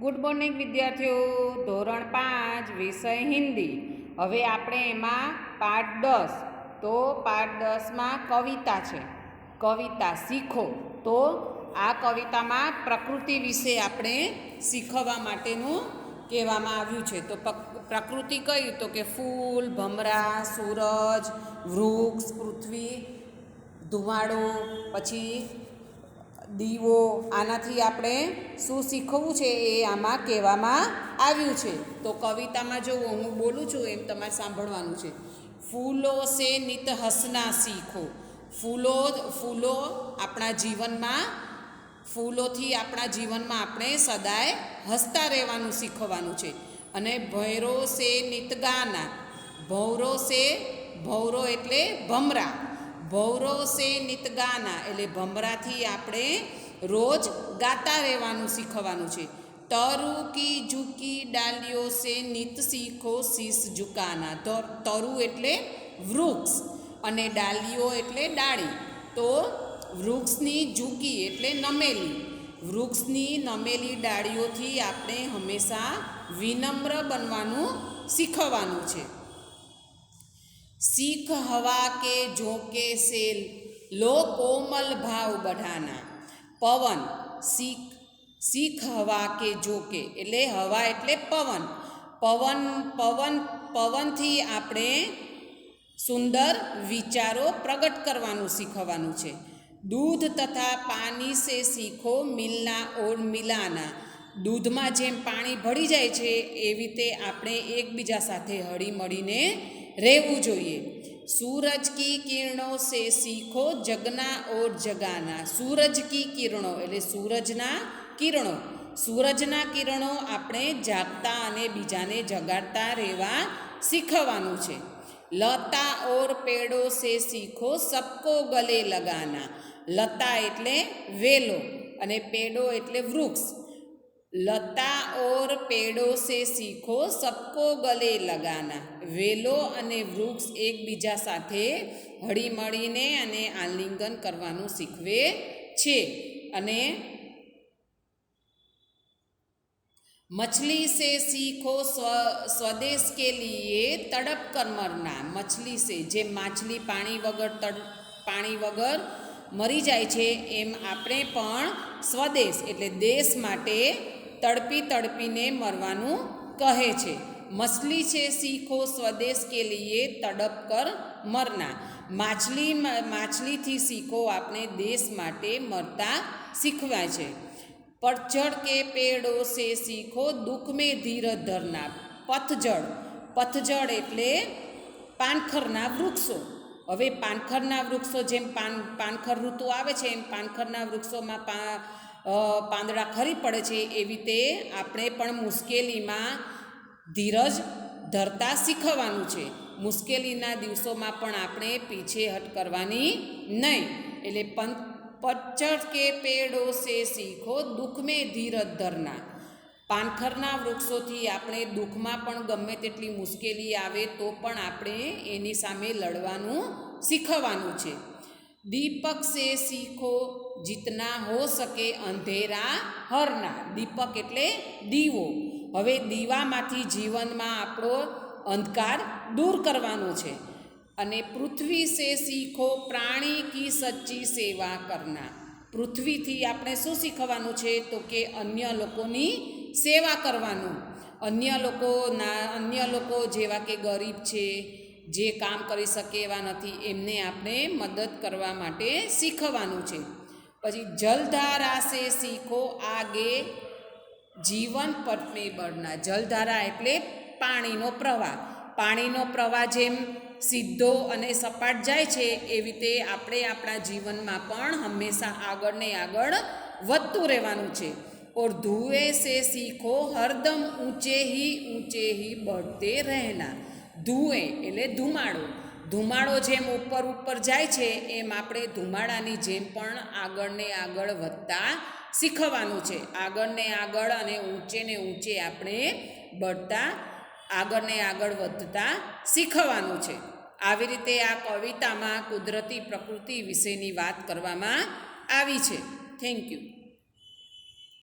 Good morning, વિદ્યાર્થીઓ. ધોરણ પાંચ, વિષય હિન્દી. હવે આપણે એમાં પાઠ દસ. તો પાઠ દસમાં કવિતા છે. કવિતા શીખો. તો આ કવિતામાં પ્રકૃતિ વિશે આપણે શીખવવા માટેનું કહેવામાં આવ્યું છે. તો પ્રકૃતિ કઈ તો કે ફૂલ, ભમરા, સૂરજ, વૃક્ષ, પૃથ્વી, ધુમાડો, પછી દીવો આનાથી આપણે શું શીખવવું છે એ આમાં કહેવામાં આવ્યું છે. તો કવિતામાં જો હું બોલું છું એમ તમારે સાંભળવાનું છે. ફૂલો સે નિત હસના શીખો. ફૂલો ફૂલો આપણા જીવનમાં, ફૂલોથી આપણા જીવનમાં આપણે સદાય હસતા રહેવાનું શીખવાનું છે. અને ભૈરો સે નિત ગાના. ભૌરો સે ભૌરો એટલે ભમરા. ભૌરો સે નિત ગાના એટલે ભમરાથી આપણે રોજ ગાતા રહેવાનું શીખવાનું છે. તરુ કી ઝુકી ડાલીઓ સે નિત શીખો શીશ ઝુકાના તરુ એટલે વૃક્ષ અને ડાલીઓ એટલે ડાળી. તો વૃક્ષની ઝૂકી એટલે નમેલી. વૃક્ષની નમેલી ડાળીઓથી આપણે હંમેશા વિનમ્ર બનવાનું શીખવાનું છે. શીખ હવા કે જોકે સેલ, લો કોમલ ભાવ બઢાના. પવન, શીખ શીખ હવા કે જોકે એટલે હવા એટલે પવન. પવન પવન, પવનથી આપણે સુંદર વિચારો પ્રગટ કરવાનું શીખવાનું છે. દૂધ તથા પાણી સે શીખો મિલના ઓર મિલાના. દૂધમાં જેમ પાણી ભળી જાય છે, એવી રીતે આપણે એકબીજા સાથે હળીમળીને રહેવું જોઈએ. સૂરજ કી કિરણો સે શીખો જગના ઓર જગાના. સૂરજ કી કિરણો એટલે સૂરજના કિરણો. સૂરજના કિરણો આપણે જાગતા અને બીજાને જગાડતા રહેવા શીખવાનું છે. લતા ઓર પેડો સે શીખો સબકો ગલે લગાના. લતા એટલે વેલો અને પેડો એટલે વૃક્ષ. લતા ઓર પેડો સે શીખો સબકો ગલે લગાના વેલો અને વૃક્ષ એકબીજા સાથે હળી મળીને અને આલિંગન કરવાનું શીખવે છે અને मछली से सीखो स्व स्वदेश के लिए तड़प कर मरना मछली से જે માછલી પાણી વગર તડ પાણી વગર મરી જાય છે એમ આપણે પણ સ્વદેશ એટલે દેશ માટે તડપી તડપીને મરવાનું કહે છે. મછલી છે શીખો સ્વદેશ કે લીએ તડપ કર મરના. માછલી માછલીથી શીખો આપણે દેશ માટે મરતા શીખવાય છે. પતઝડ કે પેડો સે શીખો દુઃખ મેં ધીરજ ધરના. પથજળ પથજળ એટલે પાનખરના વૃક્ષો. હવે પાનખરના વૃક્ષો જેમ પાન, પાનખર ઋતુ આવે છે એમ પાનખરના વૃક્ષોમાં પા પાંદડા ખરી પડે છે એવી રીતે આપણે પણ મુશ્કેલીમાં ધીરજ ધરતા શીખવવાનું છે. મુશ્કેલીના દિવસોમાં પણ આપણે પીછેહટ કરવાની નહીં. એટલે પં પચ્ચર કે પેડો સે શીખો દુઃખ મેં ધીરજ ધરના. પાનખરના વૃક્ષોથી આપણે દુઃખમાં પણ ગમે તેટલી મુશ્કેલી આવે તો પણ આપણે એની સામે લડવાનું શીખવાનું છે. દીપક સે શીખો જીતના હો શકે અંધેરા હરના. દીપક એટલે દીવો. હવે દીવામાંથી જીવનમાં આપણો અંધકાર દૂર કરવાનો છે. અને પૃથ્વી સે શીખો પ્રાણી કી સચ્ચી સેવા કરના. પૃથ્વીથી આપણે શું શીખવાનું છે? તો કે અન્ય લોકોની સેવા કરવાનું. અન્ય લોકોના અન્ય લોકો જેવા કે ગરીબ છે, જે કામ કરી શકે એવા નથી, એમને આપણે મદદ કરવા માટે શીખવાનું છે. પછી જલધારા સે શીખો આગે જીવન પટને બળના. જલધારા એટલે પાણીનો પ્રવાહ. પાણીનો પ્રવાહ જેમ સીધો અને સપાટ જાય છે, એવી રીતે આપણે આપણા જીવનમાં પણ હંમેશા આગળ ને આગળ વધતું રહેવાનું છે. ઓર ધુએ સે શીખો, હરદમ ઊંચે હી ઊંચે હી બળતે રહેના. ધુએ એટલે ધુમાડો. ધુમાડો જેમ ઉપર ઉપર જાય છે, એમ આપણે ધુમાડાની જેમ પણ આગળને આગળ વધતા શીખવાનું છે. આગળને આગળ અને ઊંચે ને ઊંચે આપણે બઢતા, આગળને આગળ વધતા શીખવાનું છે. આવી રીતે આ કવિતામાં કુદરતી પ્રકૃતિ વિશેની વાત કરવામાં આવી છે. Thank you